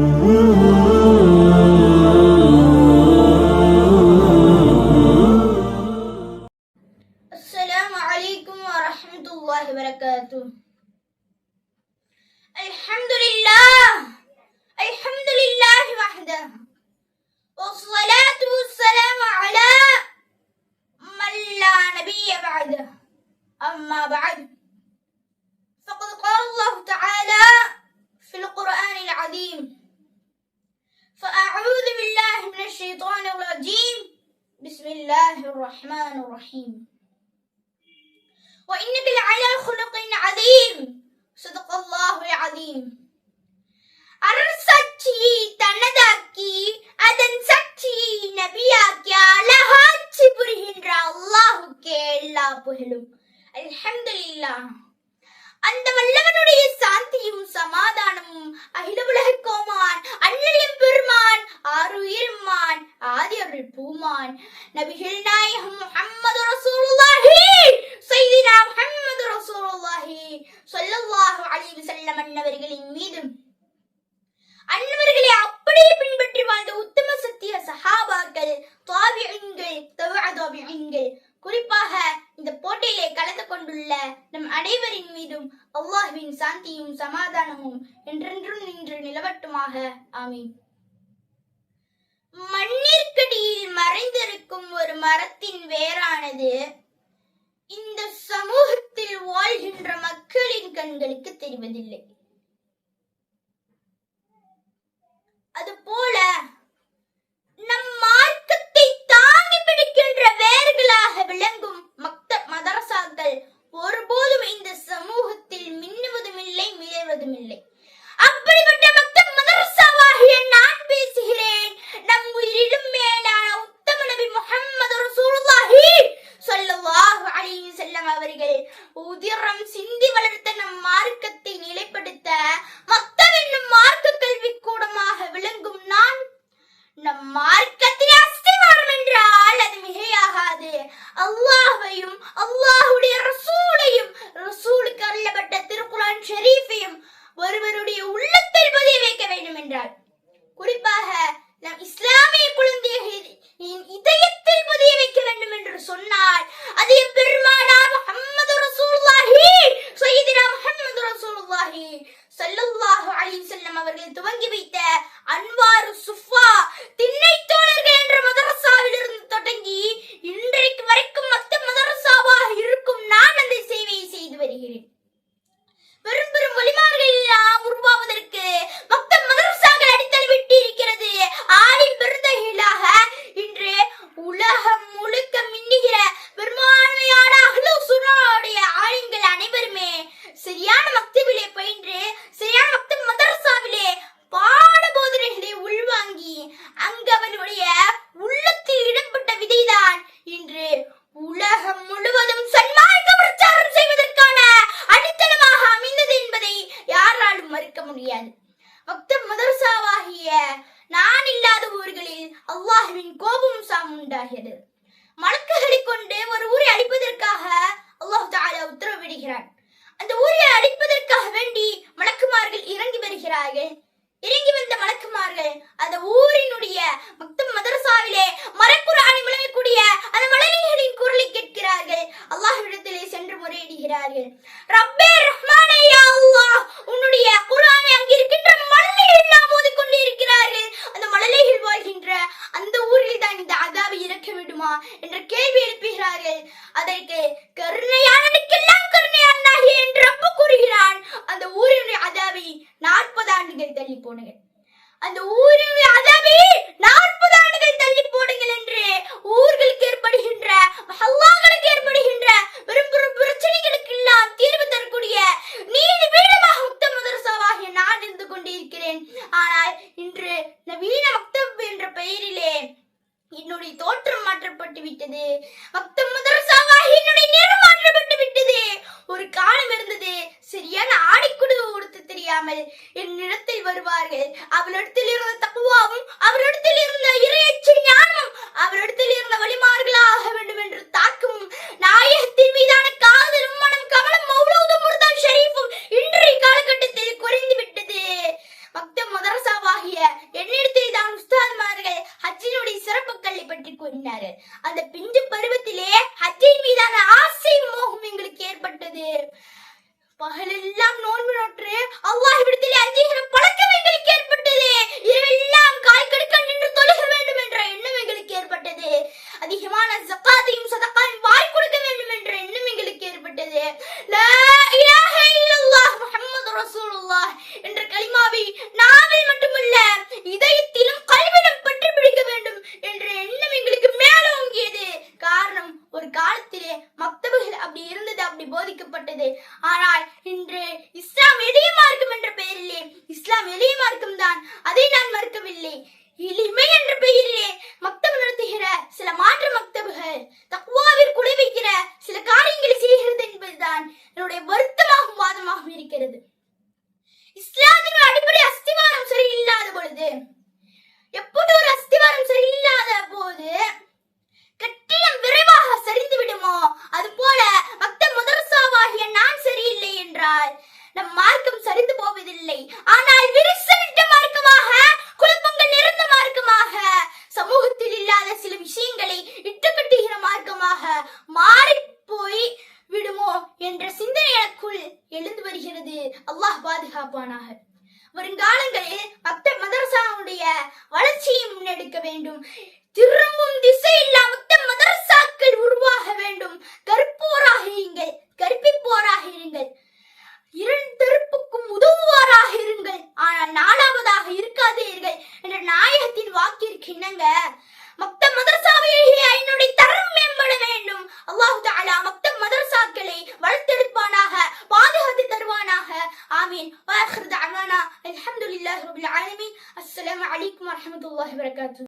Ooh. الرحمن الرحيم وإنك لعلى خلق عظيم صدق الله العظيم அரசாட்சியை தனதாக்கி அதன் சக்தியை நபியாக்கி அழகாட்சி புரிகின்ற அல்லாஹுக்கே எல்லா புகழும் அல்ஹம்துலில்லாஹ் அந்த வல்லவனுடைய சாந்தியும் சமாதானமும் அகில உலக கோமான் அண்ணலின் பெருமான் ஆறுயிர்மான் ஆதி அருள் பூமான். நபிகள் நாயகம் முஹம்மது ரசூலுல்லாஹி சையதினா முஹம்மது ரசூலுல்லாஹி ஸல்லல்லாஹு அலைஹி வஸல்லம் அன்னவர்களின் மீதும் அன்னவர்களை அப்படியே பின்பற்றி வாழ்ந்த உத்தம சத்திய சஹாபாக்கள் தாபியங்கள் தவாதாபியங்கள் குறிப்பாக இந்த போட்டியிலே கலந்து கொண்டுள்ள நம் அனைவரின் மீதும் அல்லாஹுவின் சாந்தியும் சமாதானமும் என்றென்றும் நின்று நிலவட்டுமாக. ஆமீன். மண்ணிற்கடியில் மறைந்திருக்கும் ஒரு மரத்தின் வேரானது இந்த சமூகத்தில் வாழ்கின்ற மக்களின் கண்களுக்கு தெரிவதில்லை. அல்லாஹுவின் கோபம் சாம் உண்டாகிறது. மலக்குகளை கொண்டு ஒரு ஊரை அழிப்பதற்காக அல்லாஹ் தாலா உத்தரவிடுகிறான். அந்த ஊரை அழிப்பதற்காக வேண்டி மலக்குமார்கள் இறங்கி வருகிறார்கள். இறங்கி வந்த மலக்குமார்கள் அந்த ஊரினுடைய மக்தம் மதரசாவிலே மரக்குரானை விளங்கக்கூடிய அந்த மலக்குகளின் குரலை கேட்கிறார்கள். அல்லாஹ்விடத்திலே சென்று முறையிடுகிறார்கள். ரப்பே ரஹ்மானே யா அல்லாஹ் உன்னுடைய போனேன். அந்த ஊர் அவனிடத்தில் இருந்த தக்குவாவும் அவரிடத்தில் இருந்த இறையச்ச ஞானமும் அவரிடத்தில் இருந்த வழிமார்களாக வேண்டும் என்று தாக்கும் நாயகத்தின் மீதான காதலும் மனம் கவலம் மௌலூதும் முர்தான் ஷரீஃபும் இன்றைய காலகட்டத்தில் குறைந்து விட்டது. மக்த மதரசாவாகிய என்னிடத்தில் தான் உஸ்தாத்மார்கள் ஹஜ்ஜினுடைய சிறப்புகளை பற்றி கூறினார்கள். அந்த பிஞ்சு பருவத்திலே ஹஜ்ஜின் மீதான ஆசை மோகம் எங்களுக்கு ஏற்பட்டது. பகலெல்லாம் நோன்பு நோற்று அல்லாஹ் விடத்திலே அஞ்சுகிற பழக்கம் எங்களுக்கு ஏற்பட்டது இரவெல்லாம் கால் கடுக்க நின்று தொழுக வேண்டும் என்ற எண்ணம் எங்களுக்கு ஏற்பட்டது அதிகமான ஜக்காத்தையும் சதக்காயும் வாய் கொடுக்க வேண்டும் என்ற எண்ணம் எங்களுக்கு ஏற்பட்டது லா இலாஹ இல்லல்லாஹ் முஹம்மது ரசூலுல்லாஹ் என்ற கலிமாவை நாவில் மட்டுமல்ல இதயத்திலும் கல்விலும் பற்றி பிடிக்க வேண்டும் என்ற எண்ணம் எங்களுக்கு மேலோங்கியது காரணம் ஒரு காலத்திலே மக்தபுகள் அப்படி இருந்தது அப்படி போதிக்கப்பட்டது ஆனால் இன்று இஸ்லாம் எளிய மார்க்கம் என்ற பெயரிலே இஸ்லாம் எளிய மார்க்கம் தான் அதை நான் மறுக்கவில்லை. எளிமை என்ற பெயரிலே மக்தம் நடத்துகிற சில மாற்று மக்தபுகள் தக்குவாவில் குலை வைக்கிற சில காரியங்களை செய்கிறது என்பதுதான் என்னுடைய வருத்தமாகவும் வாதமாகவும் இருக்கிறது. இஸ்லாமின் அடிப்படை அஸ்திவாரம் சரியில்லாத பொழுது எப்படி ஒரு அஸ்திவாரம் சரியில்லாத போது கட்டிடம் விரைவாக சரிந்து விடுமோ அது போல மக்த முதரசாவாகிய நான் சரி நம் மார்க்கம் சரிந்து போவதில்லை. ஆனால் விரிசலிட்ட மார்க்கமாக குழப்பங்கள் நிறைந்த மார்க்கமாக சமூகத்தில் இல்லாத சில விஷயங்களை இட்டுக்கட்டுகிற மார்க்கமாக மாறி போய் விடுமோ என்ற சிந்தனை எனக்குள் எழுந்து வருகிறது. அல்லாஹ் பாதுகாப்பானாக. வருங்காலங்களில் மக்த மதரசாவுடைய வளர்ச்சியை முன்னெடுக்க வேண்டும். திரும்பும் திசை இல்லாமல்